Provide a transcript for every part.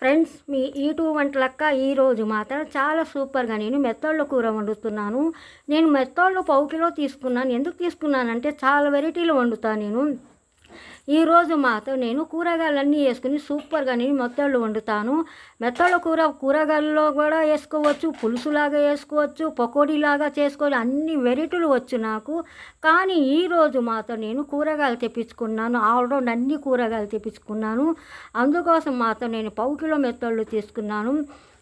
Friends మీ YouTube Vantalakka ఈరోజు మాత్రం చాలా సూపర్గా నేను మెత్తోళ్ళ కూర వండుతున్నాను. నేను మెత్తళ్ళు పావు కిలో తీసుకున్నాను. ఎందుకు తీసుకున్నానంటే చాలా వెరైటీలు వండుతాను నేను. ఈరోజు మాత్రం నేను కూరగాయలన్నీ వేసుకుని సూపర్గా నేను మెత్తళ్ళు వండుతాను. మెత్తళ్ళ కూర కూరగాయల్లో కూడా వేసుకోవచ్చు పులుసులాగా వేసుకోవచ్చు పకోడీలాగా చేసుకోవాలి అన్ని వెరైటీలు వచ్చు నాకు. కానీ ఈరోజు మాత్రం నేను కూరగాయలు తెప్పించుకున్నాను. ఆల్రౌండ్ అన్ని కూరగాయలు తెప్పించుకున్నాను. అందుకోసం మాత్రం నేను పావు కిలో మెత్తళ్ళు తీసుకున్నాను.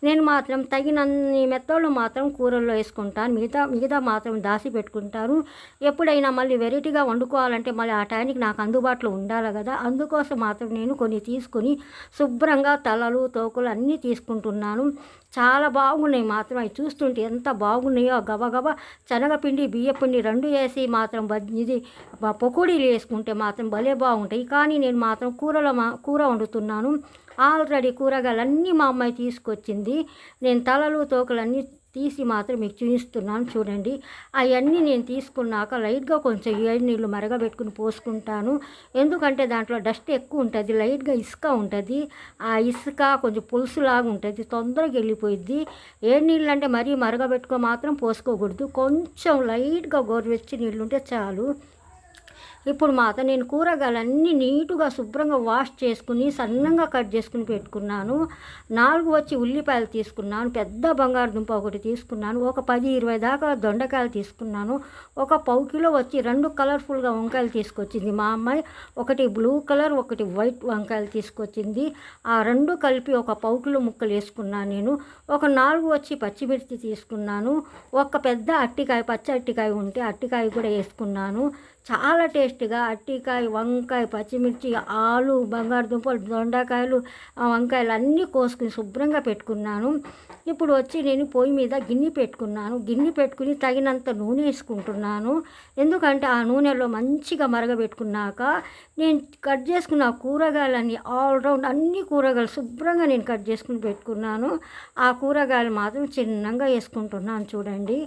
నేను మాత్రం తగినన్ని మెత్తళ్ళు మాత్రం కూరల్లో వేసుకుంటాను. మిగతా మిగతా మాత్రం దాసి పెట్టుకుంటాను. ఎప్పుడైనా మళ్ళీ వెరైటీగా వండుకోవాలంటే మళ్ళీ ఆ టైంకి నాకు అందుబాటులో ఉండాలి కదా. అందుకోసం మాత్రం నేను కొన్ని తీసుకుని శుభ్రంగా తలలు తోకలు అన్నీ తీసుకుంటున్నాను. చాలా బాగున్నాయి మాత్రం. అవి చూస్తుంటే ఎంత బాగున్నాయో గబగబా శనగపిండి బియ్యపిండి రెండు వేసి మాత్రం బజ్- ఇది పకోడీలు వేసుకుంటే మాత్రం భలే బాగుంటాయి. కానీ నేను మాత్రం కూరలో మా కూర వండుతున్నాను. ఆల్రెడీ కూరగాయలన్నీ మా అమ్మాయి తీసుకొచ్చింది. నేను తలలు తోకలన్నీ తీసి మాత్రం మీకు చూపిస్తున్నాను చూడండి. అవన్నీ నేను తీసుకున్నాక లైట్గా కొంచెం ఏడు నీళ్ళు మరగబెట్టుకుని పోసుకుంటాను. ఎందుకంటే దాంట్లో డస్ట్ ఎక్కువ ఉంటుంది లైట్గా ఇసుక ఉంటుంది. ఆ ఇసుక కొంచెం పులుసులాగా ఉంటుంది తొందరగా వెళ్ళిపోయిద్ది. ఏడు నీళ్ళు అంటే మరీ మరగబెట్టుకో మాత్రం పోసుకోకూడదు. కొంచెం లైట్గా గోరువెచ్చి నీళ్ళు ఉంటే చాలు. ఇప్పుడు మాత్రం నేను కూరగాయలన్నీ నీటుగా శుభ్రంగా వాష్ చేసుకుని సన్నంగా కట్ చేసుకుని పెట్టుకున్నాను. నాలుగు వచ్చి ఉల్లిపాయలు తీసుకున్నాను పెద్ద బంగాళదుంప ఒకటి తీసుకున్నాను ఒక పది ఇరవై దాకా దొండకాయలు తీసుకున్నాను ఒక పావు కిలో వచ్చి రెండు కలర్ఫుల్గా వంకాయలు తీసుకొచ్చింది. మా అమ్మాయి ఒకటి బ్లూ కలర్ ఒకటి వైట్ వంకాయలు తీసుకొచ్చింది. ఆ రెండు కలిపి ఒక పావు కిలో ముక్కలు వేసుకున్నాను నేను. ఒక నాలుగు వచ్చి పచ్చిమిర్చి తీసుకున్నాను. ఒక పెద్ద అట్టికాయ పచ్చి అట్టికాయ ఉంటే అట్టికాయ కూడా వేసుకున్నాను. చాలా టేస్ట్గా అట్టికాయ వంకాయ పచ్చిమిర్చి ఆలు బంగాళదుంపలు దొండకాయలు వంకాయలు అన్నీ కోసుకుని శుభ్రంగా పెట్టుకున్నాను. ఇప్పుడు వచ్చి నేను పొయ్యి మీద గిన్నె పెట్టుకున్నాను. గిన్నె పెట్టుకుని తగినంత నూనె వేసుకుంటున్నాను. ఎందుకంటే ఆ నూనెలో మంచిగా మరగబెట్టుకున్నాక నేను కట్ చేసుకున్న కూరగాయలన్నీ ఆల్రౌండ్ అన్ని కూరగాయలు శుభ్రంగా నేను కట్ చేసుకుని పెట్టుకున్నాను. ఆ కూరగాయలు మాత్రం చిన్నంగా వేసుకుంటున్నాను చూడండి.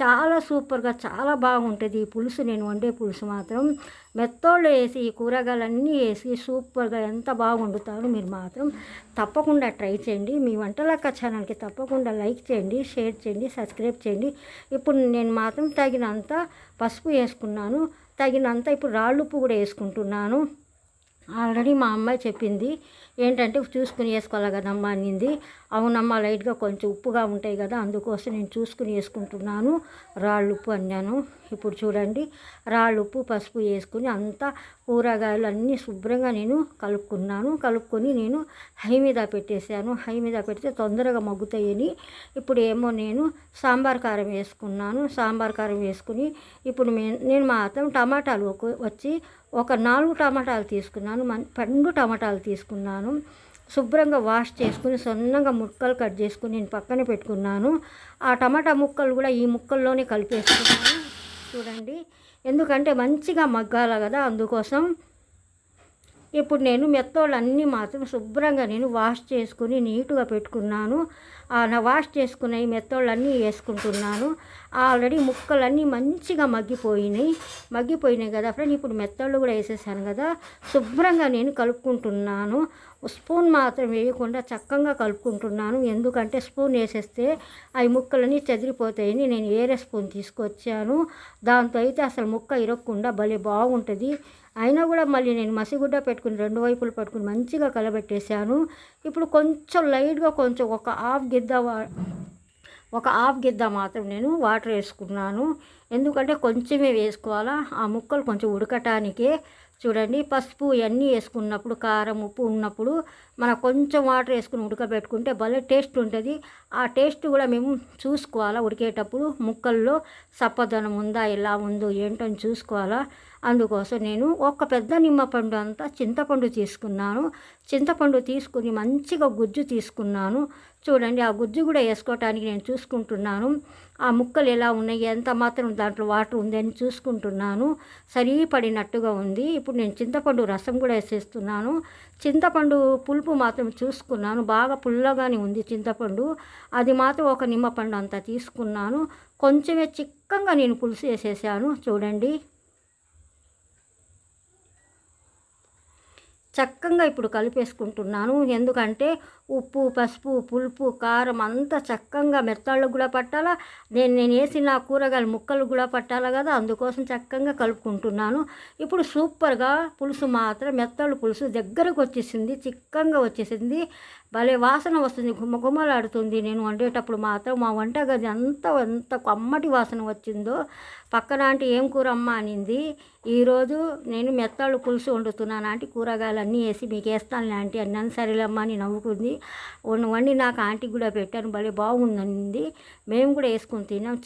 చాలా సూపర్గా చాలా బాగుంటుంది ఈ పులుసు. నేను వండే పులుసు మాత్రం మెత్తోళ్ళు వేసి ఈ కూరగాయలన్నీ వేసి సూపర్గా ఎంత బాగుండుతారో మీరు మాత్రం తప్పకుండా ట్రై చేయండి. మీ వంటలక్క ఛానల్కి తప్పకుండా లైక్ చేయండి షేర్ చేయండి సబ్స్క్రైబ్ చేయండి. ఇప్పుడు నేను మాత్రం తగినంత పసుపు వేసుకున్నాను. తగినంత ఇప్పుడు రాళ్ళుప్పు కూడా వేసుకుంటున్నాను. ఆల్రెడీ మా అమ్మాయి చెప్పింది ఏంటంటే చూసుకుని వేసుకోవాలి కదమ్మా అనింది. అవునమ్మా లైట్గా కొంచెం ఉప్పుగా ఉంటాయి కదా అందుకోసం నేను చూసుకుని వేసుకుంటున్నాను. రాళ్ళు ఉప్పు అన్నాను. ఇప్పుడు చూడండి రాళ్ళు ఉప్పు పసుపు వేసుకుని అంతా కూరగాయలు అన్నీ శుభ్రంగా నేను కలుపుకున్నాను. కలుపుకొని నేను హై మీద పెట్టేశాను. హై మీద పెడితే తొందరగా మగ్గుతాయని. ఇప్పుడు ఏమో నేను సాంబార్ కారం వేసుకున్నాను. సాంబార్ కారం వేసుకుని ఇప్పుడు నేను మాత్రం టమాటాలు ఒక- వచ్చి ఒక నాలుగు టమాటాలు తీసుకున్నాను. మన్ పండు టమాటాలు తీసుకున్నాను. శుభ్రంగా వాష్ చేసుకుని సొన్నంగా ముక్కలు కట్ చేసుకుని నేను పక్కన పెట్టుకున్నాను. ఆ టమాటా ముక్కలు కూడా ఈ ముక్కల్లోనే కలిపేసుకున్నాను. చూడండి. ఎందుకంటే మంచిగా మగ్గాల కదా అందుకోసం. ఇప్పుడు నేను మెత్తోళ్ళు అన్నీ మాత్రం శుభ్రంగా నేను వాష్ చేసుకుని నీట్గా పెట్టుకున్నాను. ఆ నా వాష్ చేసుకున్న ఈ మెత్తోళ్ళు అన్నీ వేసుకుంటున్నాను. ఆల్రెడీ ముక్కలన్నీ మంచిగా మగ్గిపోయినాయి. మగ్గిపోయినాయి కదా ఫ్రెండ్? ఇప్పుడు మెత్తళ్ళు కూడా వేసేసాను కదా. శుభ్రంగా నేను కలుపుకుంటున్నాను. స్పూన్ మాత్రం వేయకుండా చక్కగా కలుపుకుంటున్నాను. ఎందుకంటే స్పూన్ వేసేస్తే అవి ముక్కలన్నీ చెదిరిపోతాయని నేను వేరే స్పూన్ తీసుకొచ్చాను. దాంతో అయితే అసలు ముక్క ఇరగకుండా భలే బాగుంటుంది. అయినా కూడా మళ్ళీ నేను మసిగుడ్డ పెట్టుకుని రెండు వైపులు పెట్టుకుని మంచిగా కలబెట్టేశాను. ఇప్పుడు కొంచెం లైట్గా కొంచెం ఒక హాఫ్ గిద్ద ఒక హాఫ్ గిద్ద మాత్రం నేను వాటర్ వేసుకున్నాను. ఎందుకంటే కొంచెమే వేసుకోవాలా. ఆ ముక్కలు కొంచెం ఉడకటానికే చూడండి పసుపు ఇవన్నీ వేసుకున్నప్పుడు కారం ఉప్పు ఉన్నప్పుడు మనం కొంచెం వాటర్ వేసుకుని ఉడకబెట్టుకుంటే భలే టేస్ట్ ఉంటుంది. ఆ టేస్ట్ కూడా మేము చూసుకోవాలా ఉడికేటప్పుడు? ముక్కల్లో సప్పదనం ఉందా ఎలా ఉందో ఏంటో అని చూసుకోవాలా. అందుకోసం నేను ఒక పెద్ద నిమ్మపండు అంతా చింతపండు తీసుకున్నాను. చింతపండు తీసుకుని మంచిగా గుజ్జు తీసుకున్నాను. చూడండి ఆ గుజ్జు కూడా వేసుకోవటానికి నేను చూసుకుంటున్నాను. ఆ ముక్కలు ఎలా ఉన్నాయి ఎంత మాత్రం దాంట్లో వాటర్ ఉందని చూసుకుంటున్నాను. సరిపడినట్టుగా ఉంది. ఇప్పుడు నేను చింతపండు రసం కూడా వేసేస్తున్నాను. చింతపండు పులుపు మాత్రం చూసుకున్నాను. బాగా పుల్లగానే ఉంది చింతపండు. అది మాత్రం ఒక నిమ్మపండు అంతా తీసుకున్నాను. కొంచెమే చిక్కంగా నేను పులుసు వేసేసాను. చూడండి. చక్కగా ఇప్పుడు కలిపేసుకుంటున్నాను. ఎందుకంటే ఉప్పు పసుపు పులుపు కారం అంతా చక్కగా మెత్తళ్ళకు కూడా పట్టాలా నేను నేను వేసిన కూరగాయల ముక్కలు కూడా పట్టాలా కదా అందుకోసం చక్కగా కలుపుకుంటున్నాను. ఇప్పుడు సూపర్గా పులుసు మాత్రం మెత్తళ్ళు పులుసు దగ్గరకు వచ్చేసింది చిక్కంగా వచ్చేసింది. భలే వాసన వస్తుంది గుమ్మ గుమ్మలాడుతుంది నేను వండేటప్పుడు మాత్రం. మా వంటగది అంత ఎంత కమ్మటి వాసన వచ్చిందో పక్కన అంటే ఏం కూర అమ్మ అనింది. ఈరోజు నేను మెత్తాళ్ళు పులుసు వండుతున్నాను ఆంటీ కూరగాయలు అన్నీ వేసి మీకు వేస్తాను ఆంటీ అన్నాను. సరేలమ్మా అని నవ్వుకుంది. వండి వండి నాకు ఆంటీకి కూడా పెట్టాను. భలే బాగుందనింది. మేము కూడా వేసుకొని తిన్నాం.